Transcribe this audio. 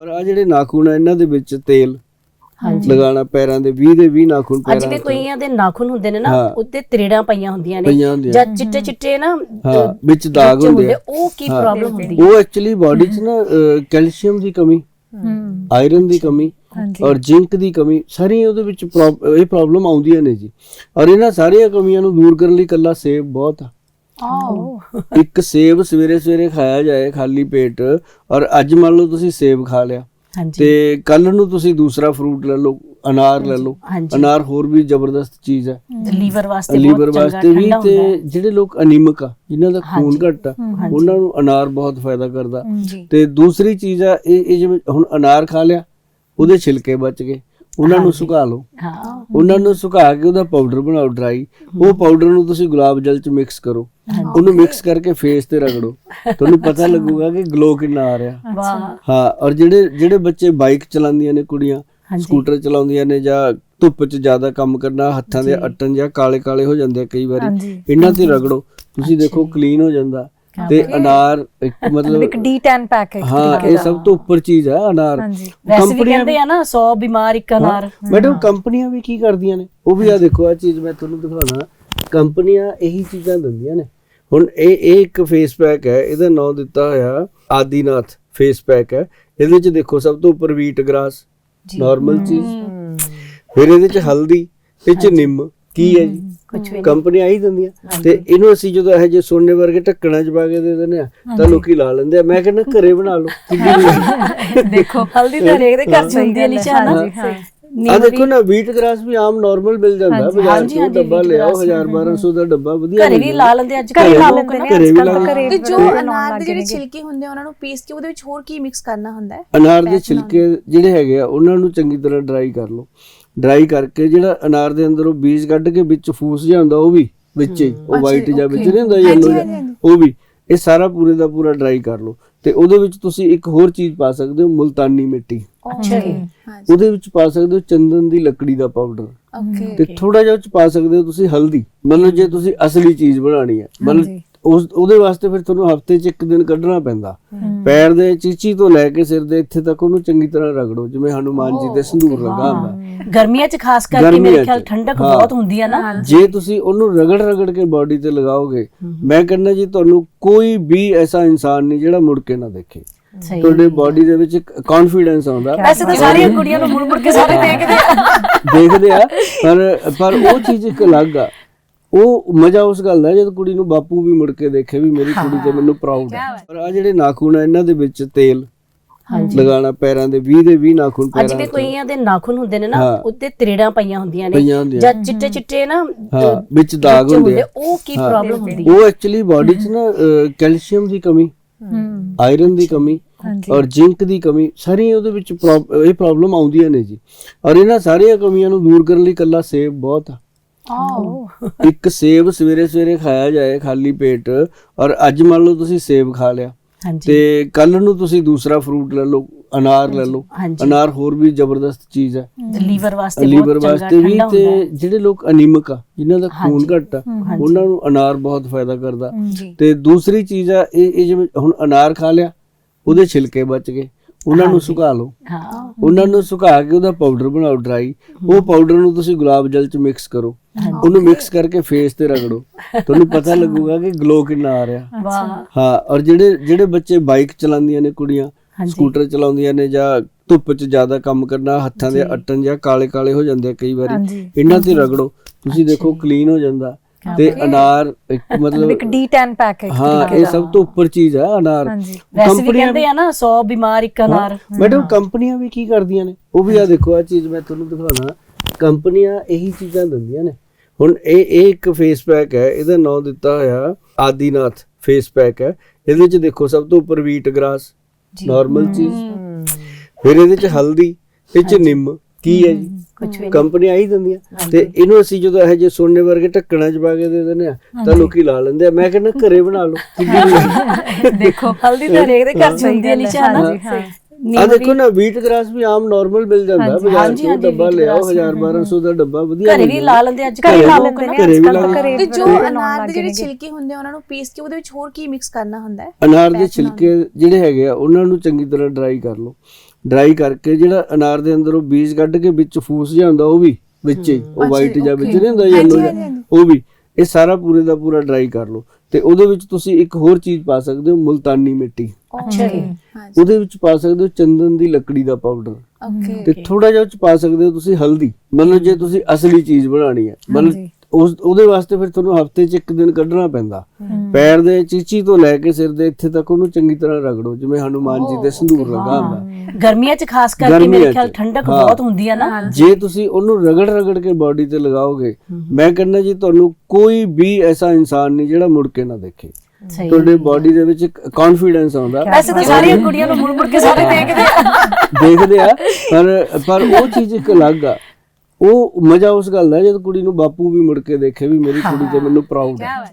ਪਰ ਆ ਜਿਹੜੇ ਨਾਖੂਨ ਆ ਇਹਨਾਂ ਦੇ ਵਿੱਚ ਤੇਲ ਹਾਂਜੀ। ਲਗਾਉਣਾ ਪੈਰਾਂ ਦੇ 20 ਦੇ 20 ਨਾਖੂਨ ਅੱਜ ਪੈਰਾਂ ਵੀ ਤੇ। ਕਈਆਂ ਦੇ ਨਾਖੂਨ ਹੁੰਦੇ ਨੇ ਨਾ ਹਾਂ। ਉੱਤੇ ਤਰੇੜਾਂ ਪਈਆਂ ਹੁੰਦੀਆਂ ਨੇ। ਪਈਆਂ ਹੁੰਦੀਆਂ। ਜਾਂ ਚਿੱਟੇ ਚਿੱਟੇ ਨਾ ਹਾਂ ਵਿੱਚ ਦਾਗ ਬੱਚੇ ਹੁੰਦੇ ਆ। ਉਹ ਕੀ ਹਾਂ। ਪ੍ਰੋਬਲਮ ਹੁੰਦੀ ਹੈ? ਉਹ ਐਕਚੁਅਲੀ ਬਾਡੀ 'ਚ ਨਾ ਕੈਲਸ਼ੀਅਮ ਦੀ ਕਮੀ ਹੂੰ। ਆਇਰਨ ਦੀ ਕਮੀ ਹਾਂਜੀ। ਔਰ ਜ਼ਿੰਕ ਦੀ ਕਮੀ ਸਾਰੀਆਂ ਉਹਦੇ ਵਿੱਚ ਪ੍ਰੋਬ- ਇਹ ਪ੍ਰੋਬਲਮ ਆਉਂਦੀਆਂ ਨੇ ਜੀ। ਔਰ ਇਹਨਾਂ ਸਾਰੀਆਂ ਕਮੀਆਂ ਨੂੰ ਦੂਰ ਕਰਨ ਲਈ ਕੱਲਾ ਸੇਬ ਬਹੁਤ ਆ। ਇੱਕ ਸੇਬ ਸਵੇਰੇ ਸਵੇਰੇ ਖਾਇਆ ਜਾਏ ਖਾਲੀ ਪੇਟ ਔਰ ਅੱਜ ਮੰਨ ਲਓ ਤੁਸੀਂ ਸੇਬ ਖਾ ਲਿਆ। ਤੇ ਕੱਲ ਨੂੰ ਤੁਸੀਂ ਦੂਸਰਾ ਫਰੂਟ ਲੈ ਲਓ ਅਨਾਰ ਲੈ ਲਓ। ਅਨਾਰ ਹੋਰ ਵੀ ਜ਼ਬਰਦਸਤ ਚੀਜ਼ ਹੈ। ਲੀਵਰ ਵਾਸਤੇ ਲੀਵਰ ਵਾਸਤੇ ਵੀ ਤੇ ਜਿਹੜੇ ਲੋਕ ਅਨੀਮਿਕ ਆ ਜਿਨ੍ਹਾਂ ਦਾ ਖੂਨ। ਘੱਟ ਆ ਉਹਨਾਂ ਨੂੰ ਅਨਾਰ ਬਹੁਤ ਫਾਇਦਾ ਕਰਦਾ। ਤੇ ਦੂਸਰੀ ਚੀਜ਼ ਆ ਇਹ ਜਿਵੇਂ ਹੁਣ ਅਨਾਰ ਖਾ ਲਿਆ ਉਹਦੇ ਛਿਲਕੇ ਬਚ ਗਏ। ਉਹਨਾਂ ਨੂੰ ਸੁਕਾ ਲਓ। ਹਾਂ। ਉਹਨਾਂ ਨੂੰ ਸੁਕਾ ਕੇ ਉਹਦਾ ਪਾਊਡਰ ਬਣਾਓ ਡਰਾਈ ਉਹ ਪਾਊਡਰ ਨੂੰ ਤੁਸੀਂ ਗੁਲਾਬ ਜਲ ਚ ਮਿਕਸ ਕਰੋ। ਉਹਨੂੰ ਮਿਕਸ ਕਰਕੇ ਫੇਸ ਤੇ ਰਗੜੋ। ਤੁਹਾਨੂੰ ਪਤਾ ਲੱਗੂਗਾ ਕਿ ਗਲੋ ਕਿੰਨਾ ਆ ਰਿਹਾ। ਵਾਹ। ਹਾਂ ਔਰ ਜਿਹੜੇ ਜਿਹੜੇ ਬੱਚੇ ਬਾਈਕ ਚਲਾਉਂਦੀਆਂ ਨੇ ਕੁੜੀਆਂ ਸਕੂਟਰ ਚਲਾਉਂਦੀਆਂ ਨੇ ਜਾਂ ਧੁੱਪ 'ਚ ਜ਼ਿਆਦਾ ਕੰਮ ਕਰਨਾ ਹੱਥਾਂ ਦੇ ਅਟਣ ਜਾਂ ਕਾਲੇ ਕਾਲੇ ਹੋ ਜਾਂਦੇ ਆ ਕਈ ਵਾਰੀ ਇਹਨਾਂ ਤੇ ਰਗੜੋ। ਤੁਸੀਂ ਦੇਖੋ ਕਲੀਨ ਹੋ ਜਾਂਦਾ। ਤੇ ਅਨਾਰ ਇੱਕ ਇੱਕ ਮਤਲਬ D10 ਪੈਕ ਹੈ ਇੱਕ ਹਾਂ ਇਹ। ਸਭ ਤੋਂ ਉੱਪਰ ਚੀਜ਼ ਹੈ ਅਨਾਰ। ਵੈਸੇ ਵੀ ਕਹਿੰਦੇ ਆ ਨਾ 100 ਬਿਮਾਰ ਇੱਕ ਅਨਾਰ। ਮੈਡਮ ਕੰਪਨੀਆਂ ਵੀ ਕੀ ਕਰਦੀਆਂ ਨੇ? ਉਹ ਵੀ ਆ ਦੇਖੋ ਆ ਚੀਜ਼ ਮੈਂ ਤੁਹਾਨੂੰ ਦਿਖਾਉਣਾ। ਕੰਪਨੀਆਂ ਇਹੀ ਚੀਜ਼ਾਂ ਦਿੰਦੀਆਂ ਨੇ। ਹੁਣ ਇਹ ਇਹ ਇੱਕ ਫੇਸ ਪੈਕ ਹੈ ਇਹਦਾ ਨਾਮ ਦਿੱਤਾ ਹੋਇਆ ਆਦੀਨਾਥ ਫੇਸ ਪੈਕ ਹੈ। ਇਹਦੇ ਵਿੱਚ ਦੇਖੋ ਸਭ ਤੋਂ ਉੱਪਰ ਵੀਟ ਗ੍ਰਾਸ ਨਾਰਮਲ ਚੀਜ਼। ਫਿਰ ਇਹਦੇ ਚ ਹਲਦੀ ਇਹ ਚ ਨਿੰਮ। ਕੀ ਹੈ ਜੀ? ਕੁਝ ਵੀ ਕੰਪਨੀਆਂ ਆਹੀ ਦਿੰਦੀਆਂ। ਤੇ ਇਹਨੂੰ ਅਸੀਂ ਜਦੋਂ ਇਹ ਜੇ ਸੋਨੇ ਵਰਗੇ ਢੱਕਣਾ ਚ ਪਾ ਕੇ ਦੇ ਦਿੰਦੇ ਆ ਤਾਂ ਲੋਕੀ ਲਾ ਲੈਂਦੇ ਆ। ਮੈਂ ਕਹਿੰਦਾ ਘਰੇ ਬਣਾ ਲਓ ਵੀ ਦੇਖੋ ਹਲਦੀ ਤਾਂ ਦੇ ਘਰ ਚ ਹੁੰਦੀ ਹੈ ਨਿਸ਼ਾ ਨਾ ਹਾਂ। ਆ ਦੇਖੋ ਨਾ ਵੀਟ ਗ੍ਰਾਸ ਵੀ ਆਮ ਨਾਰਮਲ ਮਿਲ ਜਾਂਦਾ ਬਾਜ਼ਾਰ ਹਾਂਜੀ, ਡੱਬਾ ਲਿਆਓ grass 1000 1200 ਦਾ ਡੱਬਾ ਵਧੀਆ ਘਰੇ ਵੀ। ਲਾ ਲੈਂਦੇ ਅੱਜ ਘਰੇ ਲਾ ਲੈਂਦੇ ਨਾ ਤੇ ਜੋ ਅਨਾਰ ਦੇ ਜਿਹੜੇ। ਛਿਲਕੇ ਹੁੰਦੇ ਆ ਉਹਨਾਂ ਨੂੰ ਪੀਸ ਕੇ ਉਹਦੇ ਵਿੱਚ ਹੋਰ ਕੀ ਮਿਕਸ ਕਰਨਾ ਹੁੰਦਾ ਹੈ? ਅਨਾਰ ਦੇ ਛਿਲਕੇ ਜਿਹੜੇ ਹੈਗੇ ਆ ਉਹਨਾਂ ਨੂੰ ਚੰਗੀ ਤਰ੍ਹਾਂ ਡਰਾਈ ਕਰ ਲਓ। ਡਰਾਈ ਕਰਕੇ ਜਿਹੜਾ ਅਨਾਰ ਦੇ ਅੰਦਰੋਂ ਬੀਜ ਕੱਢ ਕੇ ਵਿੱਚ ਫੂਸ ਜਿਹਾ ਹੁੰਦਾ ਉਹ ਵੀ ਵਿੱਚ ਹੀ ਉਹ ਵਾਈਟ ਜਾਂ ਵਿੱਚ ਨਹੀਂ ਹੁੰਦਾ yellow ਜਿਹਾ ਉਹ ਵੀ ਇਹ ਸਾਰਾ ਪੂਰੇ ਦਾ ਪੂਰਾ ਡਰਾਈ ਕਰ ਲਓ। ਤੇ ਉਹਦੇ ਵਿੱਚ ਤੁਸੀਂ ਇੱਕ ਹੋਰ ਚੀਜ਼ ਪਾ ਸਕਦੇ ਹੋ ਮੁਲਤਾਨੀ ਮਿੱਟੀ। ਅੱਛਾ ਜੀ। ਉਹਦੇ ਵਿੱਚ ਪਾ ਸਕਦੇ ਹੋ ਚੰਦਨ ਦੀ ਲੱਕੜੀ ਦਾ ਪਾਊਡਰ ਓਕੇ ਤੇ ਥੋੜਾ ਜਿਹਾ ਉਹ ਚ ਪਾ ਸਕਦੇ ਹੋ ਤੁਸੀਂ ਹਲਦੀ। ਮਤਲਬ ਜੇ ਤੁਸੀਂ ਅਸਲੀ ਚੀਜ਼ ਬਣਾਣੀ ਹੈ। ਮਤਲਬ ਉਸ ਉਹਦੇ ਵਾਸਤੇ ਫਿਰ ਤੁਹਾਨੂੰ ਹਫ਼ਤੇ 'ਚ ਇੱਕ ਦਿਨ ਕੱਢਣਾ ਪੈਂਦਾ। ਪੈਰ ਦੇ ਚੀਚੀ ਤੋਂ ਲੈ ਕੇ ਸਿਰ ਦੇ ਇੱਥੇ ਤੱਕ ਉਹਨੂੰ ਚੰਗੀ ਤਰ੍ਹਾਂ ਰਗੜੋ ਜਿਵੇਂ ਹਨੂਮਾਨ ਜੀ ਤੇ ਸੰਧੂਰ ਲੱਗਾ ਹੁੰਦਾ। ਗਰਮੀਆਂ ਚ ਖਾਸ ਕਰਕੇ ਮੇਰੇ। ਖਿਆਲ ਠੰਡਕ। ਬਹੁਤ ਹੁੰਦੀ ਹੈ ਨਾ। ਜੇ ਤੁਸੀਂ ਉਹਨੂੰ ਰਗੜ ਰਗੜ ਕੇ ਬਾਡੀ ਤੇ ਲਗਾਓਗੇ ਮੈਂ ਕਹਿੰਦਾ ਜੀ ਤੁਹਾਨੂੰ ਕੋਈ ਵੀ ਐਸਾ ਇਨਸਾਨ ਨਹੀਂ ਜਿਹੜਾ ਮੁੜ ਕੇ ਨਾ ਦੇਖੇ। ਤੁਹਾਡੇ ਬਾਡੀ ਦੇ ਵਿੱਚ ਇੱਕ ਕੌਨਫੀਡੈਂਸ ਆਉਂਦਾ। ਵੈਸੇ ਤਾਂ ਸਾਰੀਆਂ ਕੁੜੀਆਂ ਨੂੰ ਮੁੜ ਮੁੜ ਕੇ ਸਾਰੇ ਦੇਖਦੇ ਆ। ਦੇਖਦੇ ਆ ਪਰ ਪਰ ਉਹ ਚੀਜ਼ ਇੱਕ ਅਲੱਗ ਆ। ਉਹ ਮਜ਼ਾ ਉਸ ਗੱਲ ਦਾ ਜਦ ਕੁੜੀ ਨੂੰ ਬਾਪੂ ਵੀ ਮੁੜ ਕੇ ਦੇਖੇ ਵੀ ਮੇਰੀ ਕੁੜੀ ਤੇ ਮੈਨੂੰ ਪ੍ਰਾਊਡ ਹੈ। ਪਰ ਆ ਜਿਹੜੇ ਨਾਖੂਨ ਆ ਇਹਨਾਂ ਦੇ ਵਿੱਚ ਤੇਲ ਲਗਾਉਣਾ ਪੈਰਾਂ ਦੇ 20 ਦੇ 20 ਨਾਖੂਨ ਅੱਜ ਪੈਰਾਂ ਵੀ ਤੇ। ਕਈਆਂ ਦੇ ਨਾਖੂਨ ਹੁੰਦੇ ਨੇ ਨਾ। ਉੱਤੇ ਤਰੇੜਾਂ ਪਈਆਂ ਹੁੰਦੀਆਂ ਨੇ। ਜਾਂ ਚਿੱਟੇ ਚਿੱਟੇ ਨਾ ਹਾਂ ਵਿੱਚ ਦਾਗ ਹੁੰਦੇ ਆ। ਉਹ ਕੀ ਪ੍ਰੋਬਲਮ ਹੁੰਦੀ ਹੈ? ਉਹ ਐਕਚੁਅਲੀ ਬਾਡੀ 'ਚ ਨਾ ਕੈਲਸ਼ੀਅਮ ਦੀ ਕਮੀ ਆਇਰਨ ਦੀ ਕਮੀ ਹਾਂਜੀ। ਔਰ ਜ਼ਿੰਕ ਦੀ ਕਮੀ ਸਾਰੀਆਂ ਉਹਦੇ ਵਿੱਚ ਇਹ ਪ੍ਰੋਬਲਮ ਆਉਂਦੀਆਂ ਨੇ ਜੀ। ਔਰ ਇਹਨਾਂ ਸਾਰੀਆਂ ਕਮੀਆਂ ਨੂੰ ਦੂਰ ਕਰਨ ਲਈ ਕੱਲਾ ਸੇਬ ਬਹੁਤ ਆ। ਇੱਕ ਸੇਬ ਸਵੇਰੇ ਸਵੇਰੇ ਖਾਇਆ ਜਾਏ ਖਾਲੀ ਪੇਟ ਔਰ ਅੱਜ ਮੰਨ ਲਓ ਤੁਸੀਂ ਸੇਬ ਖਾ ਲਿਆ। ਤੇ ਕੱਲ ਨੂੰ ਤੁਸੀਂ ਦੂਸਰਾ ਫਰੂਟ ਲੈ ਲਓ ਅਨਾਰ ਲੈ ਲਓ। ਅਨਾਰ ਹੋਰ ਵੀ ਜ਼ਬਰਦਸਤ ਚੀਜ਼ ਹੈ। ਲੀਵਰ ਵਾਸਤੇ ਲੀਵਰ ਬਹੁਤ ਚੰਗਾ ਵਾਸਤੇ ਵੀ ਤੇ ਜਿਹੜੇ ਲੋਕ ਅਨੀਮਿਕ ਆ ਜਿਨ੍ਹਾਂ ਦਾ ਖੂਨ। ਘੱਟ ਆ ਉਹਨਾਂ ਨੂੰ ਅਨਾਰ ਬਹੁਤ ਫਾਇਦਾ ਕਰਦਾ। ਤੇ ਦੂਸਰੀ ਚੀਜ਼ ਆ ਇਹ ਜਿਵੇਂ ਹੁਣ ਅਨਾਰ ਖਾ ਲਿਆ ਉਹਦੇ ਛਿਲਕੇ ਬਚ ਗਏ। ਉਹਨਾਂ ਨੂੰ ਸੁਕਾ ਲਓ। ਹਾਂ। ਉਹਨਾਂ ਨੂੰ ਸੁਕਾ ਕੇ ਉਹਦਾ ਪਾਊਡਰ ਬਣਾਓ ਡਰਾਈ ਉਹ ਪਾਊਡਰ ਨੂੰ ਤੁਸੀਂ ਗੁਲਾਬ ਜਲ ਚ ਮਿਕਸ ਕਰੋ। ਉਹਨੂੰ ਮਿਕਸ ਕਰਕੇ ਫੇਸ ਤੇ ਰਗੜੋ। ਤੁਹਾਨੂੰ ਪਤਾ ਲੱਗੂਗਾ ਕਿ ਗਲੋ ਕਿੰਨਾ ਆ ਰਿਹਾ। ਵਾਹ। ਹਾਂ ਔਰ ਜਿਹੜੇ ਜਿਹੜੇ ਬੱਚੇ ਬਾਈਕ ਚਲਾਉਂਦੀਆਂ ਨੇ ਕੁੜੀਆਂ। ਸਕੂਟਰ ਚਲਾਉਂਦੀਆਂ ਨੇ ਜਾਂ ਧੁੱਪ 'ਚ ਜ਼ਿਆਦਾ ਕੰਮ ਕਰਨਾ ਹੱਥਾਂ ਦੇ ਅਟਣ ਜਾਂ ਕਾਲੇ ਕਾਲੇ ਹੋ ਜਾਂਦੇ ਆ ਕਈ ਵਾਰੀ ਇਹਨਾਂ ਤੇ ਰਗੜੋ। ਤੁਸੀਂ ਦੇਖੋ ਕਲੀਨ ਹੋ ਜਾਂਦਾ। ਤੇ ਅਨਾਰ ਇੱਕ ਮਤਲਬ ਇੱਕ D10 ਪੈਕ ਹੈ ਹਾਂ ਇਹ। ਸਭ ਤੋਂ ਉੱਪਰ ਚੀਜ਼ ਹੈ ਅਨਾਰ। ਹਾਂਜੀ। ਵੈਸੇ ਵੀ ਕਹਿੰਦੇ ਆ ਨਾ 100 ਬਿਮਾਰ ਇੱਕ ਅਨਾਰ। ਮੈਡਮ ਕੰਪਨੀਆਂ ਵੀ ਕੀ ਕਰਦੀਆਂ ਨੇ? ਉਹ ਵੀ ਆ ਦੇਖੋ ਆ ਚੀਜ਼ ਮੈਂ ਤੁਹਾਨੂੰ ਦਿਖਾਉਣਾ। ਕੰਪਨੀਆਂ ਇਹੀ ਚੀਜ਼ਾਂ ਦਿੰਦੀਆਂ ਨੇ। ਹੁਣ ਇਹ ਇਹ ਇੱਕ ਫੇਸ ਪੈਕ ਹੈ ਇਹਦਾ ਨਾਮ ਦਿੱਤਾ ਹੋਇਆ ਆਦੀਨਾਥ ਫੇਸ ਪੈਕ ਹੈ। ਇਹਦੇ ਵਿੱਚ ਦੇਖੋ ਸਭ ਤੋਂ ਉੱਪਰ ਵੀਟ ਗ੍ਰਾਸ ਨਾਰਮਲ ਚੀਜ਼। ਫਿਰ ਇਹਦੇ ਚ ਹਲਦੀ ਇਹ ਚ ਨਿੰਮ। ਕੀ ਹੈ ਜੀ? ਕੁਝ ਵੀ ਕੰਪਨੀਆਂ ਆਹੀ ਦਿੰਦੀਆਂ। ਤੇ ਇਹਨੂੰ ਅਸੀਂ ਜਦੋਂ ਇਹ ਜੇ ਸੋਨੇ ਵਰਗੇ ਢੱਕਣਾ ਚ ਪਾ ਕੇ ਦੇ ਦਿੰਦੇ ਆ ਤਾਂ ਲੋਕੀ ਲਾ ਲੈਂਦੇ ਆ। ਮੈਂ ਕਹਿੰਦਾ ਘਰੇ ਬਣਾ ਲਓ। ਦੇਖੋ ਹਲਦੀ ਤਾਂ ਦੇ ਘਰ ਚ ਹੁੰਦੀ ਹੈ ਨਿਸ਼ਾ ਨਾ ਹਾਂਜੀ, ਹਾਂ। ਆ ਦੇਖੋ ਨਾ ਵੀਟ ਗ੍ਰਾਸ ਵੀ ਆਮ ਨਾਰਮਲ ਮਿਲ ਜਾਂਦਾ। ਬਾਜ਼ਾਰ ਹਾਂਜੀ, ਡੱਬਾ ਲਿਆਓ grass 1000 1200 ਦਾ ਡੱਬਾ ਵਧੀਆ ਘਰੇ ਵੀ। ਲਾ ਲੈਂਦੇ ਅੱਜ ਘਰੇ ਕੱਲ੍ਹ ਲਾ ਲੈਂਦੇ ਨਾ। ਨੇ ਘਰੇ ਵੀ ਅੱਜ ਲਾ ਕੱਲ੍ਹ ਲੈਂਦੇ ਘਰੇ ਤੇ ਜੋ ਅਨਾਰ ਦੇ ਜਿਹੜੇ। ਛਿਲਕੇ ਹੁੰਦੇ ਆ ਉਹਨਾਂ ਨੂੰ ਪੀਸ ਕੇ ਉਹਦੇ ਵਿੱਚ ਹੋਰ ਕੀ ਮਿਕਸ ਕਰਨਾ ਹੁੰਦਾ ਹੈ? ਅਨਾਰ ਦੇ ਛਿਲਕੇ ਜਿਹੜੇ ਹੈਗੇ ਆ ਉਹਨਾਂ ਨੂੰ ਚੰਗੀ ਤਰ੍ਹਾਂ ਡਰਾਈ ਕਰ ਲਓ। ਡਰਾਈ ਕਰਕੇ ਜਿਹੜਾ ਅਨਾਰ ਦੇ ਅੰਦਰ ਉਹ ਬੀਜ ਕੱਢ ਕੇ ਵਿੱਚ ਫੂਸ ਜਿਹਾ ਹੁੰਦਾ ਉਹ ਵੀ ਵਿੱਚ ਹੀ। ਉਹ ਵਾਈਟ ਜਾਂ ਵਿੱਚ ਨਹੀਂ ਹੁੰਦਾ ਯੈਲੋ ਜਿਹਾ। ਉਹ ਵੀ ਇਹ ਸਾਰਾ ਪੂਰੇ ਦਾ ਪੂਰਾ ਡਰਾਈ ਕਰ ਲਓ। ਤੇ ਉਹਦੇ ਵਿੱਚ ਤੁਸੀਂ ਇੱਕ ਹੋਰ ਚੀਜ਼ ਪਾ ਸਕਦੇ ਹੋ ਮੁਲਤਾਨੀ ਮਿੱਟੀ। ਅੱਛਾ ਜੀ। ਉਹਦੇ ਵਿੱਚ ਪਾ ਸਕਦੇ ਹੋ ਚੰਦਨ ਦੀ ਲੱਕੜੀ ਦਾ ਪਾਊਡਰ ਓਕੇ ਤੇ ਥੋੜਾ ਜਿਹਾ ਉਹ ਚ ਪਾ ਸਕਦੇ ਹੋ ਤੁਸੀਂ ਹਲਦੀ। ਮਤਲਬ ਜੇ ਤੁਸੀਂ ਅਸਲੀ ਚੀਜ਼ ਬਣਾਣੀ ਹੈ ਮਤਲਬ ਉਸ ਉਹਦੇ ਵਾਸਤੇ ਫਿਰ ਤੁਹਾਨੂੰ ਹਫ਼ਤੇ 'ਚ ਇੱਕ ਦਿਨ ਕੱਢਣਾ ਪੈਂਦਾ। ਪੈਰ ਦੇ ਚੀਚੀ ਤੋਂ ਲੈ ਕੇ ਸਿਰ ਦੇ ਇੱਥੇ ਤੱਕ ਉਹਨੂੰ ਚੰਗੀ ਤਰ੍ਹਾਂ ਰਗੜੋ ਜਿਵੇਂ ਹਨੂਮਾਨ ਜੀ ਦੇ ਸੰਧੂਰ ਲੱਗਾ ਹੁੰਦਾ। ਗਰਮੀਆਂ 'ਚ ਖਾਸ ਕਰਕੇ ਮੇਰੇ ਖਿਆਲ ਠੰਡਕ। ਬਹੁਤ ਹੁੰਦੀ ਹੈ ਨਾ। ਜੇ ਤੁਸੀਂ ਉਹਨੂੰ ਰਗੜ ਰਗੜ ਕੇ ਬਾਡੀ ਤੇ ਲਗਾਓਗੇ ਮੈਂ ਕਹਿੰਦਾ ਜੀ ਤੁਹਾਨੂੰ ਕੋਈ ਵੀ ਐਸਾ ਇਨਸਾਨ ਨਹੀਂ ਜਿਹੜਾ ਮੁੜ ਕੇ ਨਾ ਦੇਖੇ। ਤੁਹਾਡੇ ਬਾਡੀ ਦੇ ਵਿੱਚ ਇੱਕ ਕੌਨਫੀਡੈਂਸ ਆਉਂਦਾ। ਵੈਸੇ ਤਾਂ ਸਾਰੀਆਂ ਕੁੜੀਆਂ ਨੂੰ ਮੁੜ ਮੁੜ ਕੇ ਸਾਰੇ ਦੇਖਦੇ ਆ। ਦੇਖਦੇ ਆ ਪਰ ਪਰ ਉਹ ਚੀਜ਼ ਇੱਕ ਅਲੱਗ ਆ। ਉਹ ਮਜ਼ਾ ਉਸ ਗੱਲ ਦਾ ਜਦ ਕੁੜੀ ਨੂੰ ਬਾਪੂ ਵੀ ਮੁੜ ਕੇ ਦੇਖੇ ਵੀ ਮੇਰੀ ਕੁੜੀ ਤੇ ਮੈਨੂੰ ਪ੍ਰਾਊਡ ਹੈ।